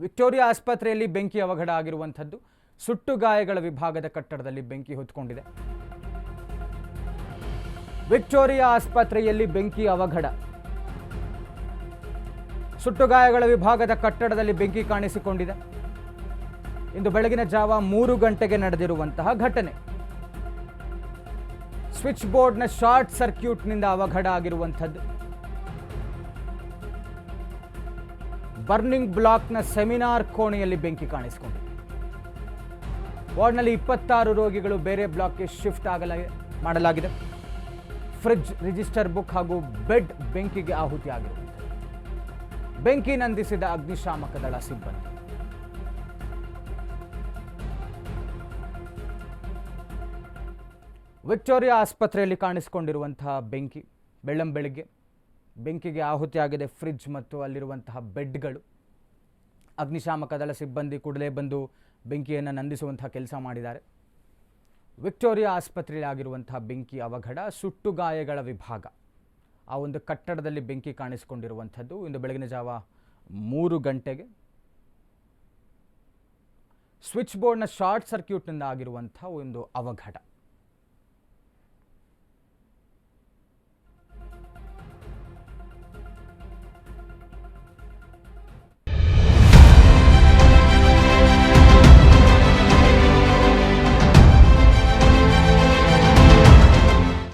Victoria ಆಸ್ಪತ್ರೆಯಲ್ಲಿ ಬೆಂಕಿ ಅವಘಡ ಆಗಿರುವಂಥದ್ದು ಸುಟ್ಟು ಗಾಯಗಳ ವಿಭಾಗದ ಕಟ್ಟಡದಲ್ಲಿ ಬೆಂಕಿ ಹೊತ್ಕೊಂಡಿದೆ. ವಿಕ್ಟೋರಿಯಾ ಆಸ್ಪತ್ರೆಯಲ್ಲಿ ಬೆಂಕಿ ಅವಘಡ. ಸುಟ್ಟುಗಾಯಗಳ ವಿಭಾಗದ ಕಟ್ಟಡದಲ್ಲಿ ಬೆಂಕಿ ಕಾಣಿಸಿಕೊಂಡಿದೆ. ಇಂದು ಬೆಳಗಿನ ಜಾವ ಮೂರು ಗಂಟೆಗೆ ನಡೆದಿರುವಂತಹ ಘಟನೆ. ಸ್ವಿಚ್ ಬೋರ್ಡ್ನ ಶಾರ್ಟ್ ಸರ್ಕ್ಯೂಟ್ನಿಂದ ಅವಘಡ ಆಗಿರುವಂಥದ್ದು. ಬರ್ನಿಂಗ್ ಬ್ಲಾಕ್ನ ಸೆಮಿನಾರ್ ಕೋಣೆಯಲ್ಲಿ ಬೆಂಕಿ ಕಾಣಿಸಿಕೊಂಡಿದೆ. ವಾರ್ಡ್ನಲ್ಲಿ ಇಪ್ಪತ್ತಾರು ರೋಗಿಗಳು ಬೇರೆ ಬ್ಲಾಕ್ಗೆ ಶಿಫ್ಟ್ ಆಗಲ, ಮಾಡಲಾಗಿದೆ. ಫ್ರಿಡ್ಜ್ ರಿಜಿಸ್ಟರ್ ಬುಕ್ ಹಾಗೂ ಬೆಡ್ ಬೆಂಕಿಗೆ ಆಹುತಿ ಆಗಿರುವಂಥದ್ದು ಬೆಂಕಿ ನಂದಿಸಿದ ಅಗ್ನಿಶಾಮಕ ದಳ ಸಿಬ್ಬಂದಿ. ವಿಕ್ಟೋರಿಯಾ ಆಸ್ಪತ್ರೆಯಲ್ಲಿ ಕಾಣಿಸಿಕೊಂಡಿರುವಂತಹ ಬೆಂಕಿ ಬೆಳ್ಳಂ ಬೆಳಿಗ್ಗೆ ಬೆಂಕಿಗೆ ಆಹುತಿಯಾಗಿದೆ ಫ್ರಿಡ್ಜ್ ಮತ್ತು ಅಲ್ಲಿರುವಂತಹ ಬೆಡ್ಗಳು. ಅಗ್ನಿಶಾಮಕ ದಳ ಸಿಬ್ಬಂದಿ ಕೂಡಲೇ ಬಂದು ಬೆಂಕಿಯನ್ನು ನಂದಿಸುವಂತಹ ಕೆಲಸ ಮಾಡಿದ್ದಾರೆ. ವಿಕ್ಟೋರಿಯಾ ಆಸ್ಪತ್ರೆಯಲ್ಲಿ ಆಗಿರುವಂತಹ ಬೆಂಕಿ ಅವಘಡ, ಸುಟ್ಟು ಗಾಯಗಳ ವಿಭಾಗ. ಆ ಒಂದು ಕಟ್ಟಡದಲ್ಲಿ ಬೆಂಕಿ ಕಾಣಿಸಿಕೊಂಡಿರುವಂಥದ್ದು ಇಂದು ಬೆಳಗಿನ ಜಾವ ಮೂರು ಗಂಟೆಗೆ. ಸ್ವಿಚ್ ಬೋರ್ಡ್ನ ಶಾರ್ಟ್ ಸರ್ಕ್ಯೂಟ್ನಿಂದ ಆಗಿರುವಂಥ ಒಂದು ಅವಘಡ.